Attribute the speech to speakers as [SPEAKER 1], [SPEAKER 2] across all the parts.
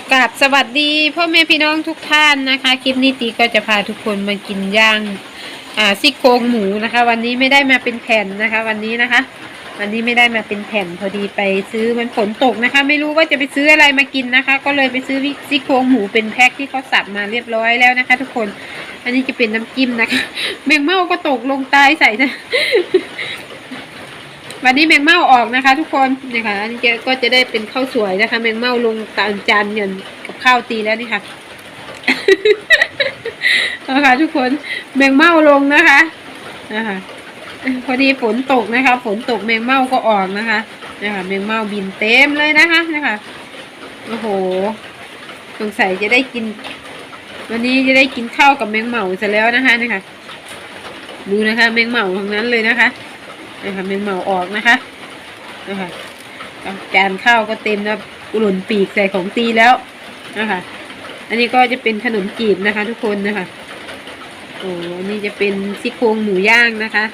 [SPEAKER 1] กราบสวัสดีพ่อแม่พี่น้องทุกท่านนะคะ คลิปนี้ตีก็จะพาทุกคนมากินย่างอ่าซี่โครงหมูนะคะ วันนี้ไม่ได้มาเป็นแผ่นนะคะ วันนี้นะคะ วันนี้ไม่ได้มาเป็นแผ่นพอดีไปซื้อมันฝนตกนะคะ ไม่รู้ว่าจะไปซื้ออะไรมากินนะคะ ก็เลยไปซื้อซี่โครงหมูเป็นแพ็คที่เขาสับมาเรียบร้อยแล้วนะคะ ทุกคนอันนี้จะเป็นน้ำจิ้มนะคะแมงเม่าก็ตกลงตายใส่นะ วันนี้แมงเม่าออกนะคะ ทุกคนนี่ค่ะอันนี้ก็จะได้เป็นข้าวสวยนะคะ แมงเม่าลงตามจานเงินกับข้าวตีแล้วนี่ค่ะนะคะทุกคนแมงเม่าลงนะคะนะคะพอดีฝนตกนะคะ ฝนตกแมงเม่าก็ออกนะคะนะคะแมงเม่าบินเต็มเลยนะคะนะคะโอ้โหสงสัยจะได้กิน วันนี้จะได้กินข้าวกับแมงเม่าซะแล้วนะคะนี่ค่ะดูนะคะ แมงเม่าทั้งนั้นเลยนะคะ นะคะแมงเมาออกนะคะนะคะจานข้าวก็เต็มนะหล่นปีกใส่ของตีแล้วนะคะอันนี้ก็จะเป็นขนมจีบนะคะ ทุกคนนะคะโอ้อันนี้จะเป็นซี่โครงหมูย่างนะคะ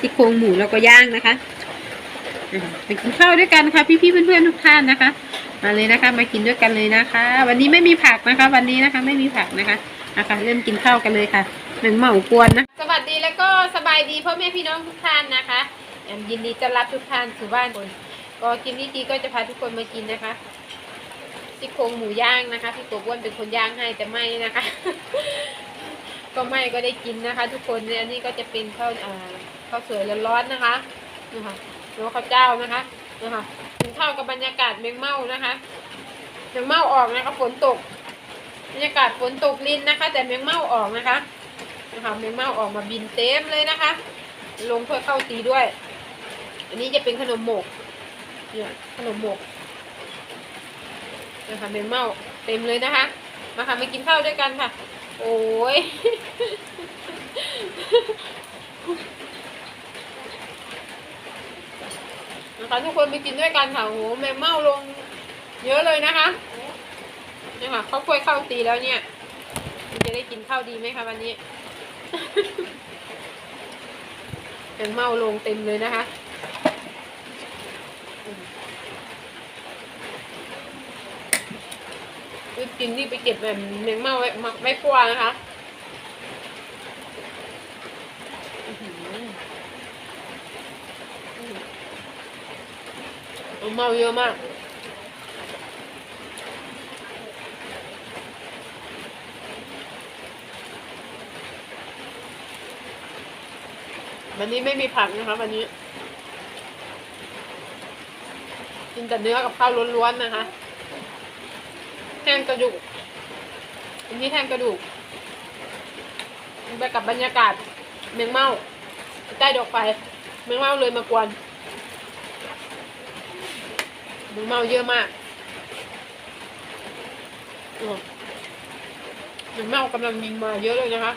[SPEAKER 1] ซี่โครงหมูแล้วก็ย่างนะคะนะคะไปกินข้าวด้วยกันค่ะพี่ๆเพื่อนๆทุกท่านนะคะ มาเลยนะคะ มากินด้วยกันเลยนะคะ วันนี้ไม่มีผักนะคะ วันนี้นะคะไม่มีผักนะคะนะคะเริ่มกินข้าวกันเลยค่ะแมงเหมากวนนะ สวัสดีแล้วก็สบายดีพ่อแม่พี่น้องทุกท่านนะคะ ยินดีต้อนรับทุกท่านสู่บ้านคนก็คลิปนี้จีก็จะพาทุกคนมากินนะคะซี่โครงหมูย่างนะคะพี่ตัวอ้วนเป็นคนย่างให้แต่ไม่นะคะ ก็ไม่ก็ได้กินนะคะ ทุกคนเนี่ยอันนี้ก็จะเป็นข้าวอ่าข้าวสวยร้อนๆนะคะนะคะแล้วข้าวเจ้านะคะนะคะกินข้าวกับบรรยากาศแมงเม่านะคะแมงเม่าออกนะคะฝนตกบรรยากาศฝนตกลินนะคะ แต่แมงเม่าออกนะคะนะคะแมงเม่าออกมาบินเต็มเลยนะคะ ลงเพื่อเข้าตีด้วย อันนี้จะเป็นขนมหมกเนี่ยขนมหมกนะคะเมนเมาเต็มเลยนะคะ มาค่ะมากินข้าวด้วยกันค่ะ โอ้ยนะคะทุกคนไปกินด้วยกันค่ะโอ้โหแมงเม่าลง เยอะเลยนะคะเนี่ยค่ะเขาค่อยข้าวตีแล้วเนี่ยมันจะได้กินข้าวดีไหมคะวันนี้แมงเม่าลงเต็มเลยนะคะคือ กินนี่ไปเก็บแบบแมงเม่าไว้มาไม่กลัวนะคะหือแมงเม่าเยอะมากวันนี้ไม่มีผักนะคะวันนี้ กินแต่เนื้อกับข้าวล้วนๆนะคะ แห้งกระดูกอันนี้แห้งกระดูกไปกับบรรยากาศเมียงเมาใต้ดอกไฟเมียงเมาเลยมากวนเมียงเมาเยอะมากเมียงเมากำลังมีมาเยอะเลยนะคะ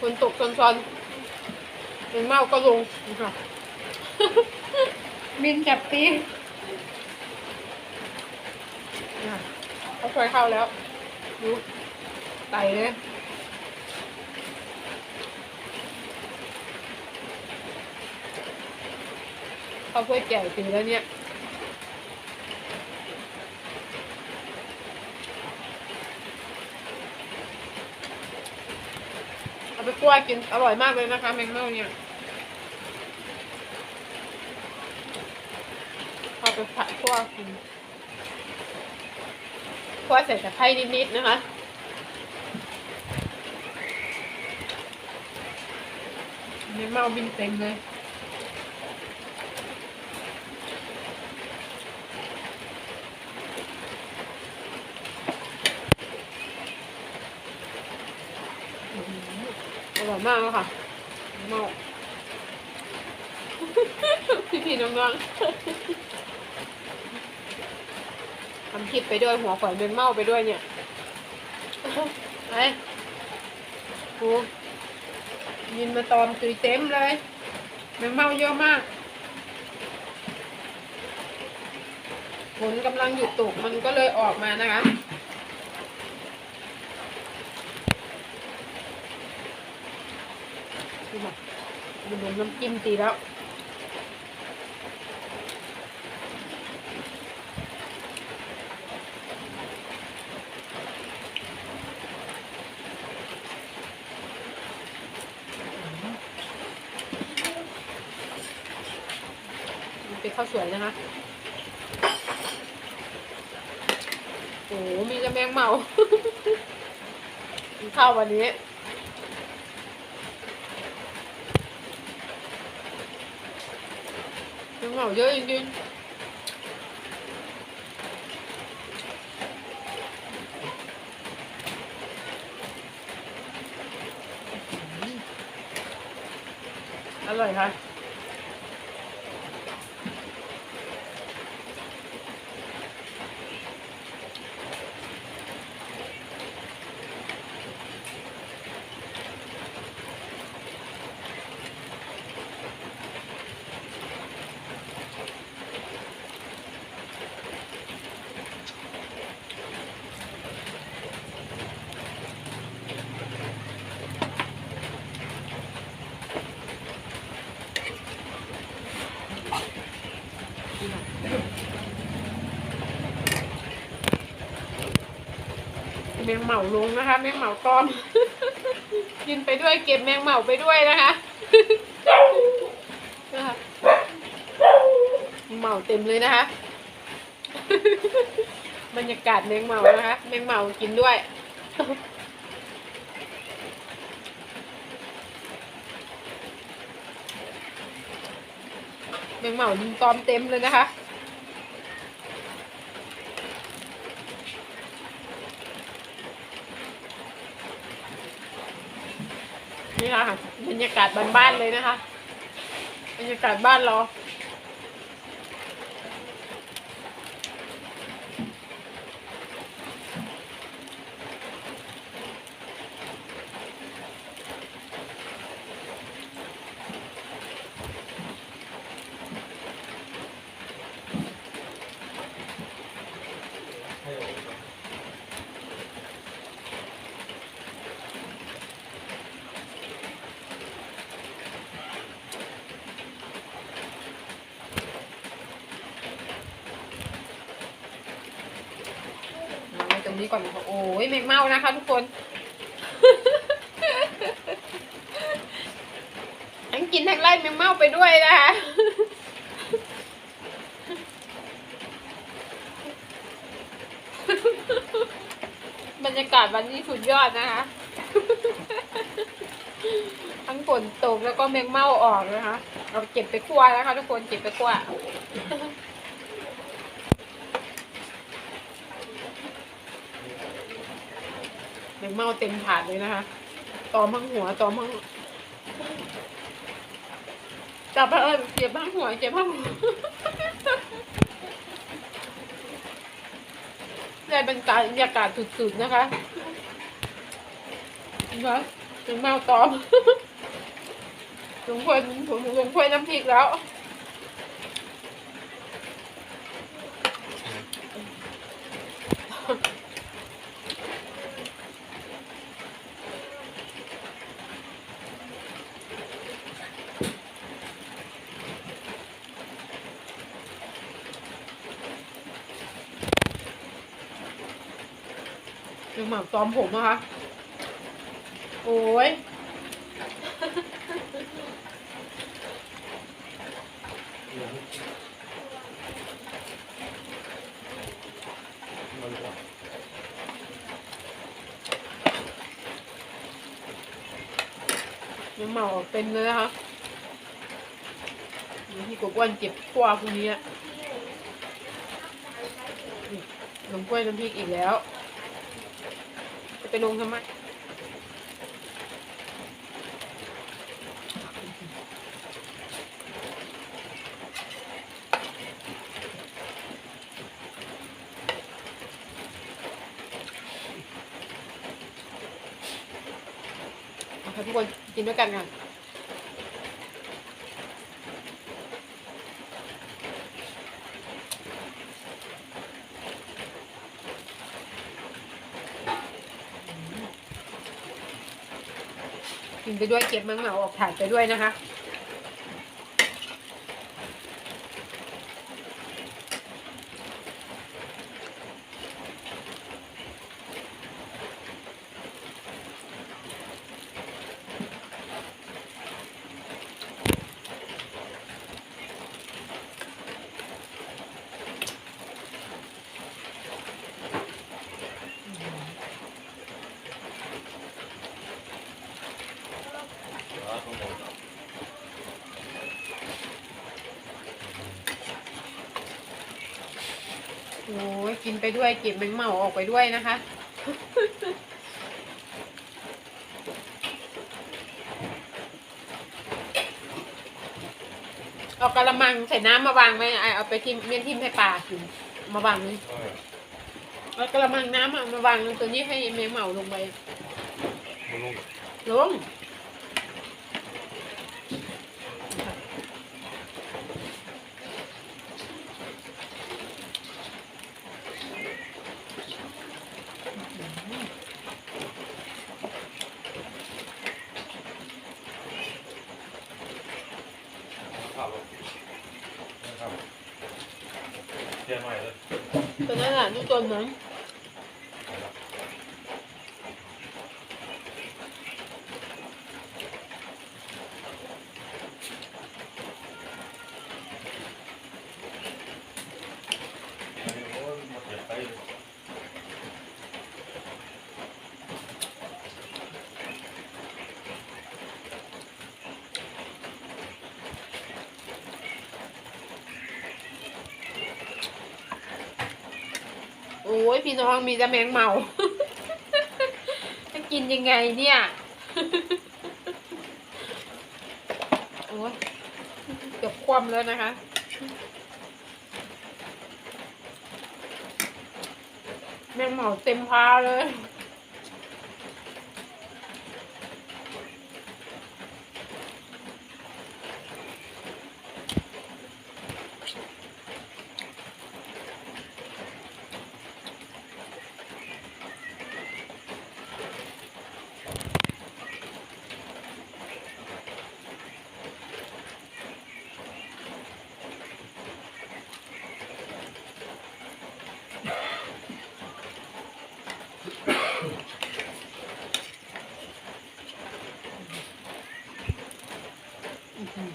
[SPEAKER 1] ฝนตกซอนๆเป็นเมาก็ลงนะคะ บินจับตีนะคะเขาช่วยเข้าแล้ว ดูไต่เลยเขาช่วยแก่ตีแล้วเนี่ยเอาไปคั่วกินอร่อยมากเลยนะคะแมงเม่าเนี่ยเอา ไปผัดคั่วกินคั่วใส่ตะไคร้นิดๆนะคะแมงเม่าบินเต็มเลยอร่อยมากเลยค่ะแมงเม่าพี่ๆน้องๆทำคลิปไปด้วยหัวฝอยเมงเมาไปด้วยเนี่ยไอ้โหยินมาตอมตุยเต็มเลยเมงเมาเยอะมากฝนกำลังหยุดตกมันก็เลยออกมานะคะดูแบบดูน้ำจิ้มตีแล้ว ข้าวสวยนะคะโอ้โหมีแต่แมงเมากินข้าววันนี้แมงเมาเยอะจริงๆอร่อยค่ะ แมงเหมาลงนะคะ แมงเหมาตอม กินไปด้วยเก็บแมงเหมาไปด้วยนะคะเหมาเต็มเลยนะคะ บรรยากาศแมงเหมานะคะ แมงเหมากินด้วยแมงเหมาตอมเต็มเลยนะคะ นี่ค่ะบรรยากาศบ้านๆเลยนะคะ บรรยากาศบ้านเรา ก่อนนะคะโอ้ยแมงเม่านะคะ ทุกคนทั้งกินทั้งไล่แมงเม่าไปด้วยนะคะบรรยากาศวันนี้สุดยอดนะคะ ทั้งฝนตกแล้วก็แมงเม่าออกนะคะ เราเก็บไปคั่วแล้วค่ะทุกคนเก็บไปคั่ว แม งเมาเต็มถาดเลยนะคะตอมั้งหัวตอมั้งจับไปเอิญเจ็บทั้งหัวเจ็บทั้งหัวได้บรรยากาศสุดๆนะคะนะคะแมงเมาตอมลงพ่อหลงพ่อน้ำพริกแล้ว ยังหม่ำตอมผมนะคะ โอ้ยยังเหมาเต็มเลยนะคะเดี๋ยวพี่กบวันเก็บขั้วพวกนี้นี่ลงกล้วยน้ำพริกอีกแล้ว จะไปลงทำไมทุกคนกินด้วยกันค่ะกิน ไปด้วยเก็บมังเหมาออกถ่ายไปด้วยนะคะ โอ้ยกินไปด้วยเก็บแมงเม่าออกไปด้วยนะคะ เอากระมังใส่น้ำมาวางไว้ไอเอาไปทิมเมียนทิมให้ปลากินมาวางเลย
[SPEAKER 2] เออ
[SPEAKER 1] เอากระมังน้ำอะมาวางลงตัวนี้ให้แมงเม่าลงไป
[SPEAKER 2] มันลง
[SPEAKER 1] ลง
[SPEAKER 2] ข้าวลงนะครับเทียนใหม่เลย
[SPEAKER 1] ตัวนั้นอะดูตัวนั้น
[SPEAKER 2] โอ้ยมาเก็บไปเลย
[SPEAKER 1] โอ้ยพี่น้องมีแต่แมงเมาจะกินยังไงเนี่ย โอ้ยเกือบคว่ำแล้วนะคะแมงเมาเต็มพาเลย อื้อหือ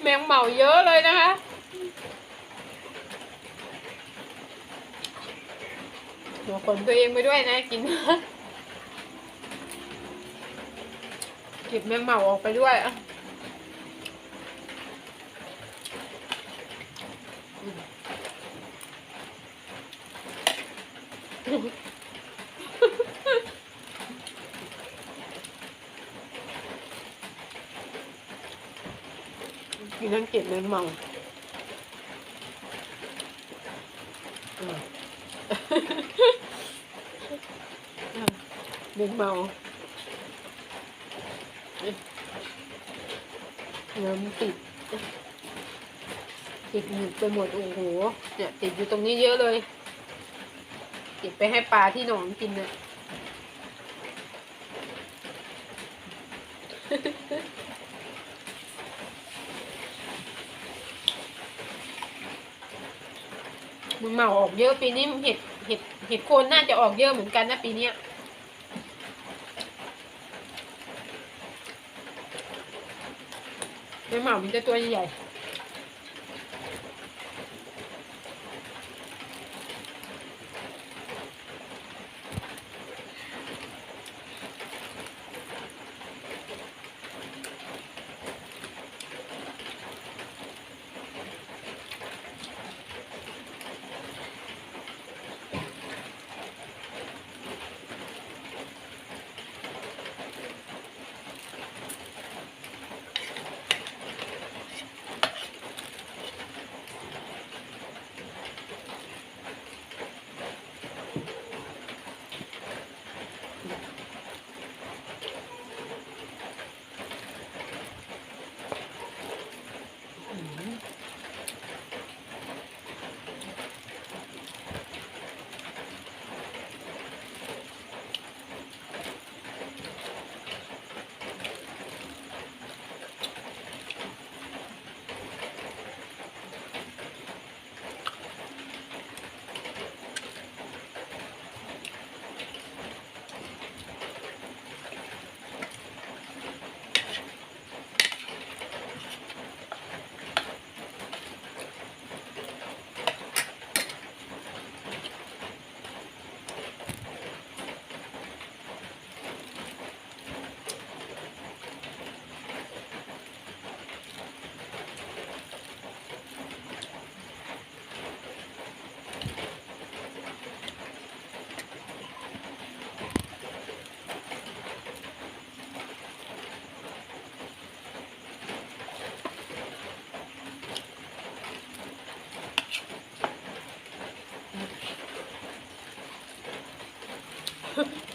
[SPEAKER 1] แม งเหมาเยอะเลยนะคะหัวขนตัวเองไปด้วยนะกินเก็บแมงเหมาออกไปด้วยอะ เก็บแมงเมาอืมแมงเมาเงินติดติดหมึกไปหมดโอ้โหเนี่ยติดอยู่ตรงนี้เยอะเลยเก็บไปให้ปลาที่หนองกินเนี่ย มึงเหมาออกเยอะปีนี้เห็ดเห็ดเห็ดโคนน่าจะออกเยอะเหมือนกันนะปีเนี้ยไม่เหมามันจะตัวใหญ่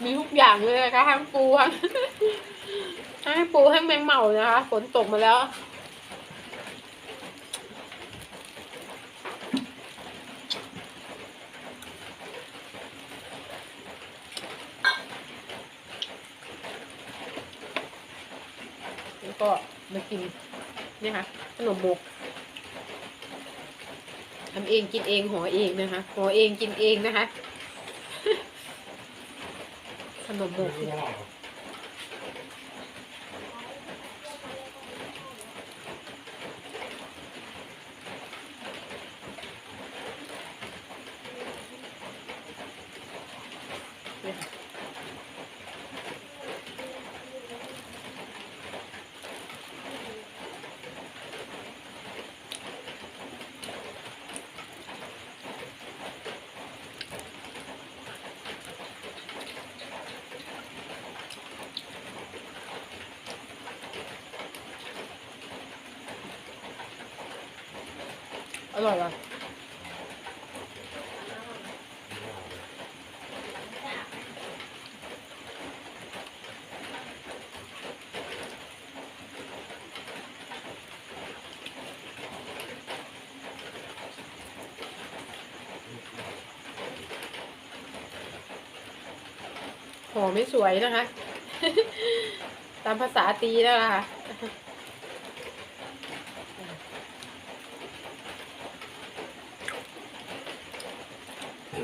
[SPEAKER 1] มีทุกอย่างเลยนะคะทั้งปูทั้งทั้งปูทั้งแมงเม่านะคะฝนตกมาแล้ว แล้วก็มากินนี่ค่ะขนมมกทำเองกินเองห่อเองนะคะห่อเองกินเองนะคะ ขนมม อร่อยอะห่อไม่สวยนะคะ ตามภาษาตีแล้วล่ะค่ะ
[SPEAKER 2] ตัดไม่ออกเออนี่
[SPEAKER 1] ห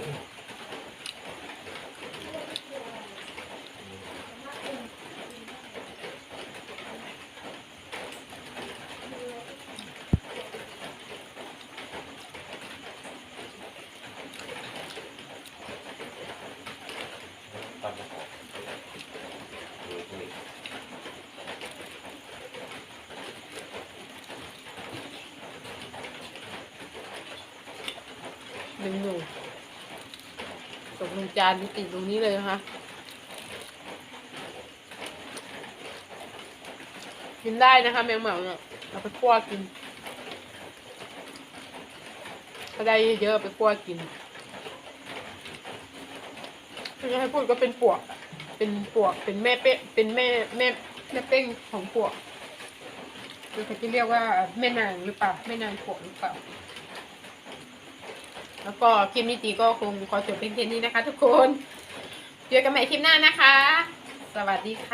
[SPEAKER 1] นึ่งหนู ตกลงจานติดตรงนี้เลยนะคะกินได้นะคะ แมงเหมาเนี่ยเอาไปคั่วกินถ้าได้เยอะๆเอาไปคั่วกินถ้าจะให้พูดก็เป็นปวก เป็นปวก เป็นแม่เป๊ะ เป็นแม่แม่แม่เป้งของปวกหรือเขาจะเรียกว่าแม่นางหรือเปล่า แม่นางปวกหรือเปล่า แล้วก็คลิปนี้ตีก็คงขอจบเพียงแค่นี้นะคะ ทุกคน เจอกันใหม่คลิปหน้านะคะ สวัสดีค่ะ